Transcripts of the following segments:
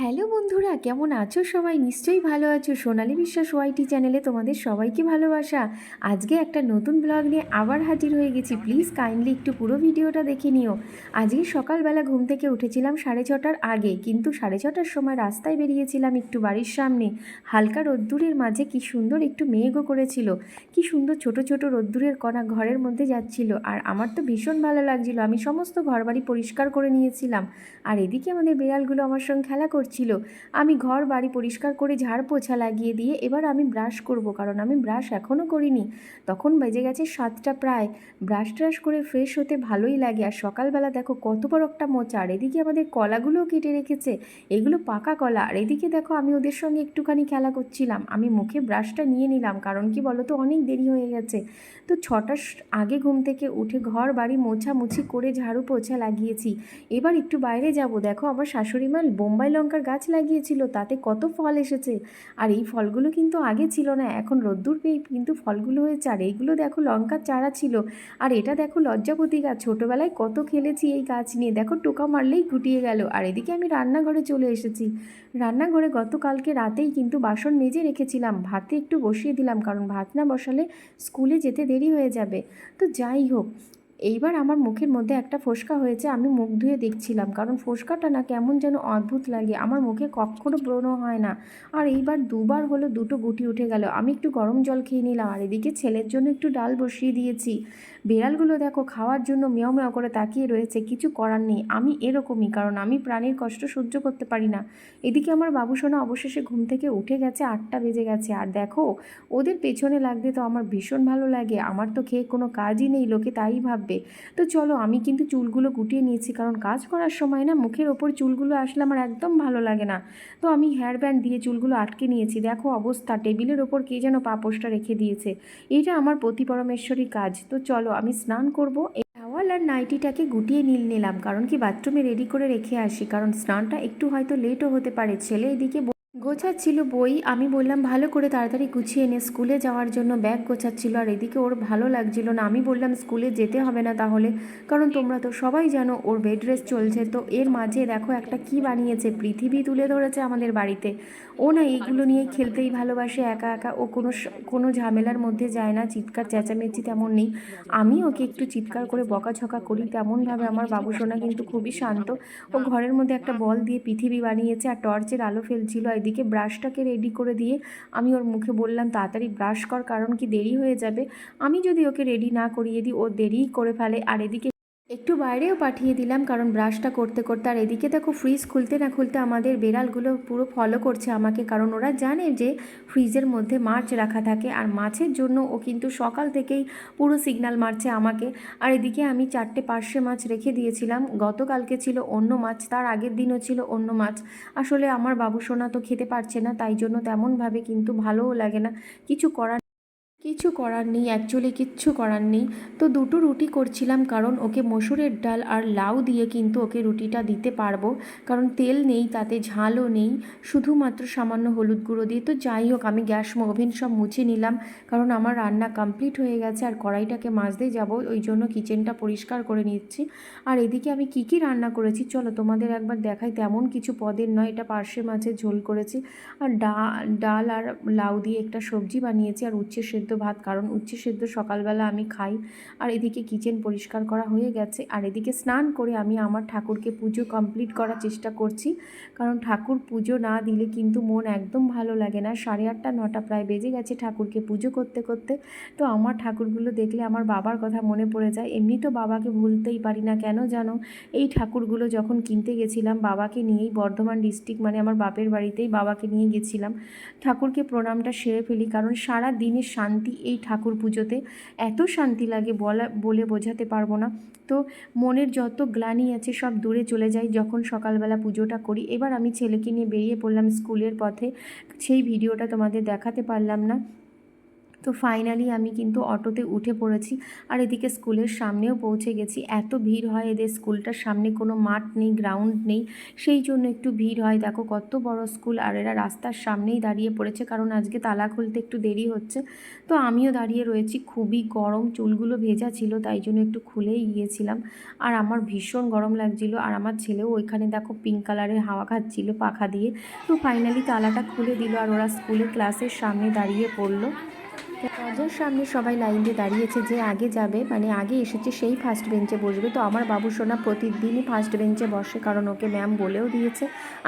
Hello বন্ধুরা, কেমন আছো সবাই? নিশ্চয়ই ভালো আছো। সোনালি বিশ্বাস ওয়াইটি চ্যানেলে তোমাদের সবাইকে ভালোবাসা। আজকে একটা নতুন ব্লগ নিয়ে আবার হাজির হয়ে গেছি। প্লিজ কাইন্ডলি একটু পুরো ভিডিওটা দেখে নিও। আজকে সকালবেলা ঘুম থেকে উঠেছিলাম সাড়ে ছটার আগে, কিন্তু সাড়ে ছটার সময় রাস্তায় বেরিয়েছিলাম একটু বাড়ির সামনে। হালকা রোদ্দুরের মাঝে কি সুন্দর একটু মেঘও করেছিল। কি সুন্দর ছোট ছোট রোদ্দুরের কণা ঘরের মধ্যে যাচ্ছিল। আর আমার তো ভীষণ ভালো লাগছিল। আমি সমস্ত ঘরবাড়ি পরিষ্কার করে নিয়েছিলাম। আর এদিকে আমাদের বিড়ালগুলো আমার সঙ্গে খেলা করছিল। আমি ঘর, বাড়ি পরিষ্কার করে ঝাড় পোছা লাগিয়ে দিয়ে এবার আমি ব্রাশ করব কারণ আমি ব্রাশ এখনও করিনি। তখন বেজে গেছে সাতটা প্রায়। ব্রাশ ট্রাশ করে ফ্রেশ হতে ভালোই লাগে। আর সকালবেলা দেখো কত বড় একটা মোচা। আর এদিকে আমাদের কলাগুলোও কেটে রেখেছে। এগুলো পাকা কলা। আর এদিকে দেখো আমি ওদের সঙ্গে একটুখানি খেলা করছিলাম। আমি মুখে ব্রাশটা নিয়ে নিলাম কারণ কি বলো তো অনেক দেরি হয়ে গেছে। তো ছটার আগে ঘুম থেকে উঠে ঘর, বাড়ি মোছামুছি করে ঝাড়ু পোছা লাগিয়েছি। এবার একটু বাইরে যাব। দেখো আমার শাশুড়ি মা বোম্বাই লঙ্কার গাছ লাগিয়েছিল, তাতে কত ফল এসেছে? আর এই ফলগুলো কিন্তু আগে ছিল না, এখন রোদ্দুর পেয়ে কিন্তু ফলগুলো হয়েছে। আর এইগুলো দেখো লঙ্কার চারা ছিল। আর এটা দেখো লজ্জাপতি গাছ, ছোটোবেলায় কত খেলেছি এই গাছ নিয়ে। দেখো টোকা মারলেই গুটিয়ে গেল। আর এদিকে আমি রান্নাঘরে চলে এসেছি। রান্নাঘরে গতকালকে রাতেই কিন্তু বাসন মেজে রেখেছিলাম। ভাতে একটু বসিয়ে দিলাম, কারণ ভাত না বসালে স্কুলে যেতে দেরি হয়ে যাবে। তো যাই হোক এইবার আমার মুখের মধ্যে একটা ফোসকা হয়েছে, আমি মুখ ধুয়ে দেখছিলাম। কারণ ফোসকাটা না কেমন যেন অদ্ভুত লাগে। আমার মুখে কখনো ব্রণ হয় না। আর এইবার দুবার হলো দুটো গুটি উঠে গেল। আমি একটু গরম জল খেয়ে নিলাম। আর এদিকে ছেলের জন্য একটু ডাল বসিয়ে দিয়েছি। বিড়ালগুলো দেখো, খাওয়ার জন্য মেয় মেয় করে তাকিয়ে রয়েছে। কিছু করার নেই। আমি এরকমই, কারণ আমি প্রাণীর কষ্ট সহ্য করতে পারি না। এদিকে আমার বাবুসোনা অবশেষে ঘুম থেকে উঠে গেছে, আটটা বেজে গেছে। আর দেখো, ওদের পেছনে লাগতে তো আমার ভীষণ ভালো লাগে। আমার তো খেয়ে কোনো কাজই নেই, লোকে তাই ভাববে তো চলো, আমি কিন্তু চুলগুলো গুটিয়ে নিয়েছি, কারণ কাজ করার সময় না মুখের ওপর চুলগুলো আসলে আমার একদম ভালো লাগে না। তো আমি হেয়ার ব্যান্ড দিয়ে চুলগুলো আটকে নিয়েছি। দেখো অবস্থা, টেবিলের ওপর কে যেন পাপোশটা রেখে দিয়েছে। এইটা আমার প্রতি পরমেশ্বরী কাজ। তো চলো, আমি স্নান করব। টাওয়াল আর নাইটিটাকে গুটিয়ে নীল নিলাম, কারণ কি বাথরুমে রেডি করে রেখে আসি, কারণ স্নানটা একটু হয়তো লেটও হতে পারে। ছেলে এদিকে গোছাচ্ছিল বই। আমি বললাম, ভালো করে তাড়াতাড়ি গুছিয়ে এনে স্কুলে যাওয়ার জন্য ব্যাগ গোছাচ্ছিল আর এদিকে ওর ভালো লাগছিল না। আমি বললাম, স্কুলে যেতে হবে না তাহলে। কারণ তোমরা তো সবাই জানো, ওর বেড রেস্ট চলছে। তো এর মাঝে দেখো একটা কি বানিয়েছে। পৃথিবী তুলে ধরেছে আমাদের বাড়িতে। ও না এইগুলো নিয়ে খেলতেই ভালোবাসে, একা একা। ও কোনো কোনো ঝামেলার মধ্যে যায় না। চিৎকার, চেঁচামেচি তেমন নেই। আমি ওকে একটু চিৎকার করে বকাঝকা করি। তেমনভাবে আমার বাবুসোনা কিন্তু খুবই শান্ত। ও ঘরের মধ্যে একটা বল দিয়ে পৃথিবী বানিয়েছে আর টর্চের আলো ফেলছিল। এদিকে ব্রাশটাকে রেডি করে দিয়ে আমি ওর মুখে বললাম, তাড়াতাড়ি ব্রাশ কর, কারণ কি দেরি হয়ে যাবে। আমি যদি ওকে রেডি না করিয়ে দিই, ও দেরি করে ফেলে। আর এদিকে একটু বাইরেও পাঠিয়ে দিলাম, কারণ ব্রাশটা করতে করতে আর এদিকে দেখো ফ্রিজ খুলতে না খুলতে আমাদের বেড়ালগুলো পুরো ফলো করছে আমাকে, কারণ ওরা জানে যে ফ্রিজের মধ্যে মাছ রাখা থাকে আর মাছের জন্য ও কিন্তু সকাল থেকেই পুরো সিগন্যাল মারছে আমাকে। আর এদিকে আমি চারটে পার্শ্বে মাছ রেখে দিয়েছিলাম, গতকালকে ছিল অন্য মাছ, তার আগের দিনও ছিল অন্য মাছ। আসলে আমার বাবুসোনা তো খেতে পারছে না, তাই জন্য তেমনভাবে কিন্তু ভালোও লাগে না, কিছু করার কিছু করার নেই অ্যাকচুয়ালি কিচ্ছু করার নেই। তো দুটো রুটি করছিলাম কারণ ওকে মসুরের ডাল আর লাউ দিয়ে কিন্তু ওকে রুটিটা দিতে পারব। কারণ তেল নেই, তাতে ঝালও নেই, শুধুমাত্র সামান্য হলুদ গুঁড়ো দিয়ে। তো যাই হোক, আমি গ্যাস ওভেন সব মুছে নিলাম, কারণ আমার রান্না কমপ্লিট হয়ে গেছে আর কড়াইটাকে মাজতে যাব, ওই জন্য কিচেনটা পরিষ্কার করে নিচ্ছি। আর এদিকে আমি কি কি রান্না করেছি, চলো তোমাদের একবার দেখাই। তেমন কিছু পদের নয়, এটা পার্শে মাছের ঝোল করেছি। আর ডাল ডাল আর লাউ দিয়ে একটা সবজি বানিয়েছি, আর উচ্ছে সেদ্ধ ভাত, কারণ উচ্ছে সেদ্ধ সকালবেলা আমি খাই। আর এদিকে কিচেন পরিষ্কার করা হয়ে গেছে। আর এদিকে স্নান করে আমি আমার ঠাকুরকে পুজো কমপ্লিট করার চেষ্টা করছি। কারণ ঠাকুর পুজো না দিলে কিন্তু মন একদম ভালো লাগে না। সাড়ে আটটা, নটা প্রায় বেজে গেছে ঠাকুরকে পুজো করতে করতে। তো আমার ঠাকুরগুলো দেখলে আমার বাবার কথা মনে পড়ে যায়। এমনি তো বাবাকে ভুলতেই পারি না, কেন জানো? এই ঠাকুরগুলো যখন কিনতে গেছিলাম, বাবাকে নিয়েই বর্ধমান ডিস্ট্রিক্ট মানে আমার বাপের বাড়িতেই বাবাকে নিয়ে গেছিলাম। ঠাকুরকে প্রণামটা সেরে ফেলি, কারণ সারা দিনের শান্তি এই ঠাকুর পুজোতে এত শান্তি লাগে বলা, বলে বোঝাতে পারব না। তো মনের যত গ্লানি আছে সব দূরে চলে যায় যখন সকালবেলা পুজোটা করি। এবার আমি ছেলেকে নিয়ে বেরিয়ে পড়লাম স্কুলের পথে। সেই ভিডিওটা তোমাদের দেখাতে পারলাম না। তো ফাইনালি আমি কিন্তু অটোতে উঠে পড়েছি। আর এদিকে স্কুলের সামনেও পৌঁছে গেছি। এত ভিড় হয় এদের স্কুলটার সামনে কোনো মাঠ নেই গ্রাউন্ড নেই। সেই জন্য একটু ভিড় হয়। দেখো কত বড় স্কুল। আর এরা রাস্তার সামনেই দাঁড়িয়ে পড়েছে। কারণ আজকে তালা খুলতে একটু দেরি হচ্ছে। তো আমিও দাঁড়িয়ে রয়েছি। খুবই গরম। চুলগুলো ভেজা ছিল, তাই জন্য একটু খুলেই গিয়েছিলাম। আর আমার ভীষণ গরম লাগছিল। আর আমার ছেলেও ওইখানে দেখো পিঙ্ক কালারের হাওয়া খাচ্ছিল পাখা দিয়ে। তো ফাইনালি তালাটা খুলে দিল। আর ওরা স্কুলে ক্লাসের সামনে দাঁড়িয়ে পড়ল। দরজার সামনে সবাই লাইন দিয়ে দাঁড়িয়েছে যে আগে যাবে মানে আগে এসেছে সেই ফার্স্ট বেঞ্চে বসবে। তো আমার বাবু সোনা প্রতিদিনই ফার্স্ট বেঞ্চে বসে, কারণ ওকে ম্যাম বলেও দিয়েছে,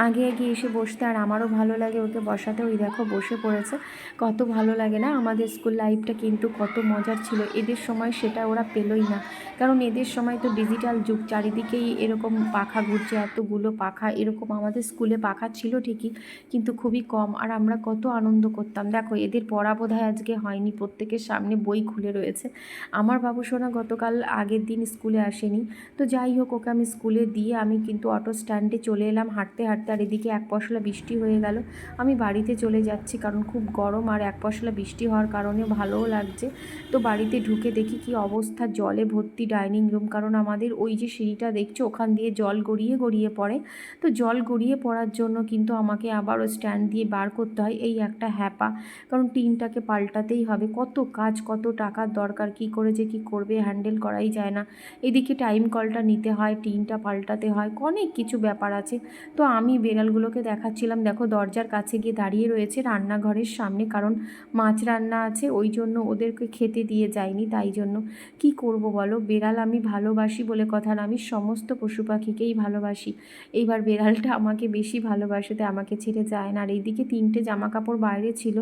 আগে আগে এসে বসতে আর আমারও ভালো লাগে ওকে বসাতে। ওই দেখো বসে পড়েছে, কত ভালো লাগে না? আমাদের স্কুল লাইফটা কিন্তু কত মজার ছিল। এদের সময় সেটা ওরা পেলই না। কারণ এদের সময় তো ডিজিটাল যুগ, চারিদিকেই এরকম পাখা ঘুরছে, এতগুলো পাখা, এরকম আমাদের স্কুলে পাখা ছিল ঠিকই, কিন্তু খুবই কম। আর আমরা কত আনন্দ করতাম। দেখো, এদের পড়া বোধহয় আজকে হয়নি। প্রত্যেকের সামনে বই খুলে রয়েছে। আমার বাবু সোনা গতকাল আগের দিন স্কুলে আসেনি। তো যাই হোক, ওকে আমি স্কুলে দিয়ে আমি কিন্তু অটো স্ট্যান্ডে চলে এলাম। হাঁটতে হাঁটতে আর এদিকে এক পশলা বৃষ্টি হয়ে গেল। আমি বাড়িতে চলে যাচ্ছি কারণ খুব গরম আর এক পশলা বৃষ্টি হওয়ার কারণে ভালোও লাগছে। তো বাড়িতে ঢুকে দেখি কি অবস্থা, জলে ভর্তি ডাইনিং রুম। কারণ আমাদের ওই যে সিঁড়িটা দেখছ, ওখান দিয়ে জল গড়িয়ে গড়িয়ে পড়ে। তো জল গড়িয়ে পড়ার জন্য কিন্তু আমাকে আবারও স্ট্যান্ড দিয়ে বার করতে হয়। এই একটা হ্যাপা। কারণ টিনটাকে পাল্টাতেই হবে, কত কাজ, কত টাকার দরকার, কি করে যে কী করবে হ্যান্ডেল করাই যায় না। এদিকে টাইম কলটা নিতে হয় টিনটা পাল্টাতে হয়, অনেক কিছু ব্যাপার আছে। তো আমি বেড়ালগুলোকে দেখাচ্ছিলাম, দেখো দরজার কাছে গিয়ে দাঁড়িয়ে রয়েছে রান্নাঘরের সামনে, কারণ মাছ রান্না আছে, ওই জন্য ওদেরকে খেতে দিয়ে যায়নি তাই জন্য। কি করব বলো? বেড়াল আমি ভালোবাসি বলে কথা না, আমি সমস্ত পশু পাখিকেই ভালোবাসি। এইবার বেড়ালটা আমাকে বেশি ভালোবাসে, তাই আমাকে ছেড়ে যায় না। আর এইদিকে তিনটে জামা কাপড় বাইরে ছিল,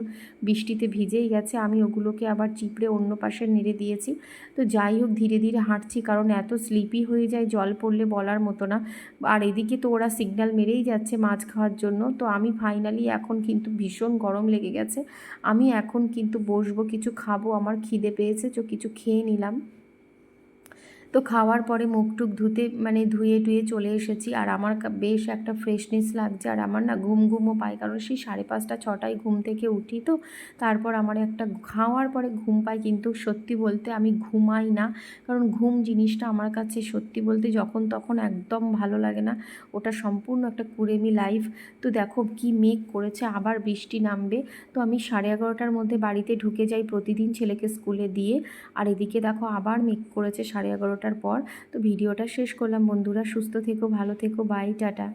বৃষ্টিতে ভিজেই গেছে, আমি ওগুলোকে আবার চিপড়ে অন্য পাশে নেড়ে দিয়েছি। তো যাই হোক, ধীরে ধীরে হাঁটছি কারণ এত স্লিপি হয়ে যায়, জল পড়লে বলার মতো না। আর এদিকে তো ওরা সিগন্যাল মেরেই যাচ্ছে মাছ খাওয়ার জন্য। তো আমি ফাইনালি এখন কিন্তু ভীষণ গরম লেগে গেছে। আমি এখন কিন্তু বসবো, কিছু খাব, আমার খিদে পেয়েছে, তো কিছু খেয়ে নিলাম। তো খাওয়ার পরে মুখ টুক ধুতে মানে ধুয়ে টুয়ে চলে এসেছি। আর আমার বেশ একটা ফ্রেশনেস লাগছে। আর আমার না ঘুম ঘুমও পাই কারণ সেই সাড়ে পাঁচটা, ছটায় ঘুম থেকে উঠি তো। তারপর আমার একটা খাওয়ার পরে ঘুম পাই। কিন্তু সত্যি বলতে আমি ঘুমাই না। কারণ ঘুম জিনিসটা আমার কাছে সত্যি বলতে যখন তখন একদম ভালো লাগে না। ওটা সম্পূর্ণ একটা কুড়েমি লাইফ তো দেখো কি মেঘ করেছে। আবার বৃষ্টি নামবে। তো আমি সাড়ে এগারোটার মধ্যে বাড়িতে ঢুকে যাই প্রতিদিন ছেলেকে স্কুলে দিয়ে। আর এদিকে দেখো আবার মেঘ করেছে সাড়ে এগারোটার পর। তো ভিডিওটা শেষ করলাম। বন্ধুরা সুস্থ থেকো ভালো থেকো। Bye tata.